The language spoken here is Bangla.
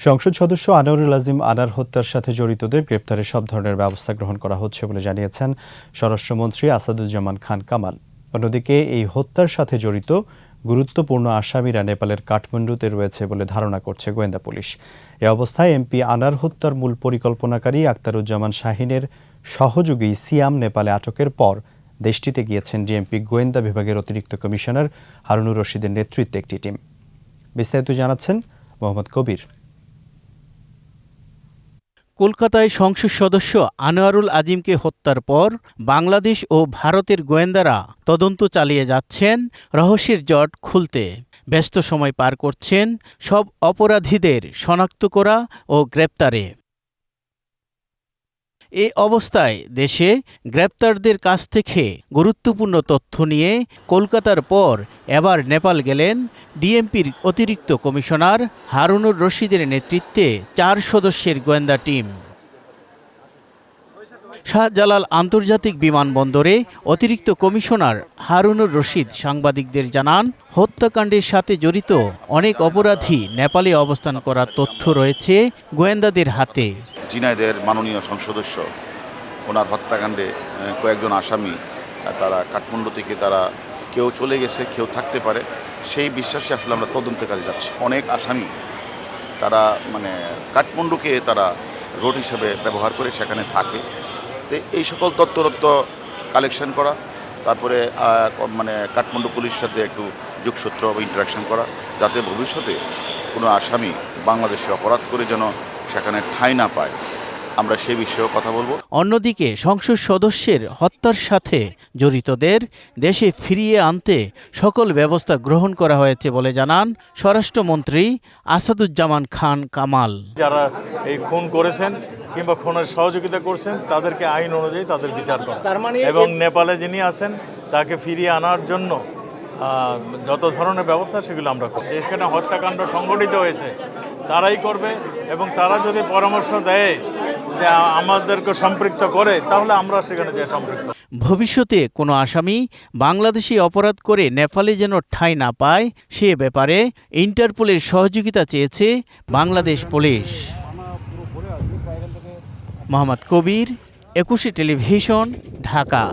সংসদ সদস্য আনোয়ারুল আজিম আনার হত্যার সাথে জড়িতদের গ্রেপ্তারে সব ধরনের ব্যবস্থা গ্রহণ করা হচ্ছে বলে জানিয়েছেন স্বরাষ্ট্রমন্ত্রী আসাদুজ্জামান খান কামাল। অন্যদিকে এই হত্যার সাথে জড়িত গুরুত্বপূর্ণ আসামিরা নেপালের কাঠমান্ডুতে রয়েছে বলে ধারণা করছে গোয়েন্দা পুলিশ। এ অবস্থায় এমপি আনার হত্যার মূল পরিকল্পনাকারী আক্তারুজ্জামান শাহিনের সহযোগী সিয়াম নেপালে আটকের পর দেশটিতে গিয়েছেন ডিএমপি গোয়েন্দা বিভাগের অতিরিক্ত কমিশনার হারুনুর রশিদের নেতৃত্বে একটি টিম। বিস্তারিত জানাচ্ছেন মোহাম্মদ কবির। কলকাতায় সংসদ সদস্য আনোয়ারুল আজিমকে হত্যার পর বাংলাদেশ ও ভারতের গোয়েন্দারা তদন্ত চালিয়ে যাচ্ছেন রহস্যের জট খুলতে। ব্যস্ত সময় পার করছেন সব অপরাধীদের শনাক্ত করা ও গ্রেপ্তারে। এ অবস্থায় দেশে গ্রেপ্তারদের কাছ থেকে গুরুত্বপূর্ণ তথ্য নিয়ে কলকাতার পর এবার নেপাল গেলেন ডিএমপির অতিরিক্ত কমিশনার হারুনুর রশিদের নেতৃত্বে চার সদস্যের গোয়েন্দা টিম। শাহজালাল আন্তর্জাতিক বিমানবন্দরে অতিরিক্ত কমিশনার হারুনুর রশিদ সাংবাদিকদের জানান, হত্যাকাণ্ডের সাথে জড়িত অনেক অপরাধী নেপালে অবস্থান করার তথ্য রয়েছে গোয়েন্দাদের হাতে। জিনাইদের মাননীয় সংসদস্য ওনার হত্যাকাণ্ডে কয়েকজন আসামি তারা কাঠমান্ডু থেকে তারা কেউ চলে গেছে, কেউ থাকতে পারে, সেই বিশ্বাসে আসলে আমরা তদন্তের কাজে যাচ্ছি। অনেক আসামি তারা মানে কাঠমান্ডুকে তারা রোড হিসাবে ব্যবহার করে সেখানে থাকে। তো এই সকল তথ্যরত্ব কালেকশন করা, তারপরে মানে কাঠমান্ডু পুলিশের সাথে একটু যোগসূত্র ইন্টারাকশন করা, যাতে ভবিষ্যতে কোনো আসামি বাংলাদেশে অপরাধ করে যেন সেখানে ঠাঁই না পায়। আমরা সে বিষয়েও কথা বলব। অন্যদিকে সংসদ সদস্যের হত্যার সাথে জড়িতদের দেশে ফিরিয়ে আনতে সকল ব্যবস্থা গ্রহণ করা হয়েছে বলে জানান স্বরাষ্ট্রমন্ত্রী আসাদুজ্জামান খান কামাল। যারা এই খুন করেছেন কিংবা খুনের সহযোগিতা করছেন তাদেরকে আইন অনুযায়ী তাদের বিচার করা। এবং নেপালে যিনি আছেন তাকে ফিরিয়ে আনার জন্য যত ধরনের ব্যবস্থা সেগুলো আমরা করব। এখানে হত্যাকাণ্ড সংগঠিত হয়েছে তারাই করবে এবং তারা যদি পরামর্শ দেয় যে আমাদেরকে সম্পৃক্ত করে, তাহলে আমরা সেখানে যে সম্পৃক্ত। ভবিষ্যতে কোনো আসামি বাংলাদেশি অপরাধ করে নেপালে যেন ঠাঁই না পায়, সে ব্যাপারে ইন্টারপোলের সহযোগিতা চেয়েছে বাংলাদেশ পুলিশ। মোহাম্মদ কবির, একুশে টেলিভিশন, ঢাকা।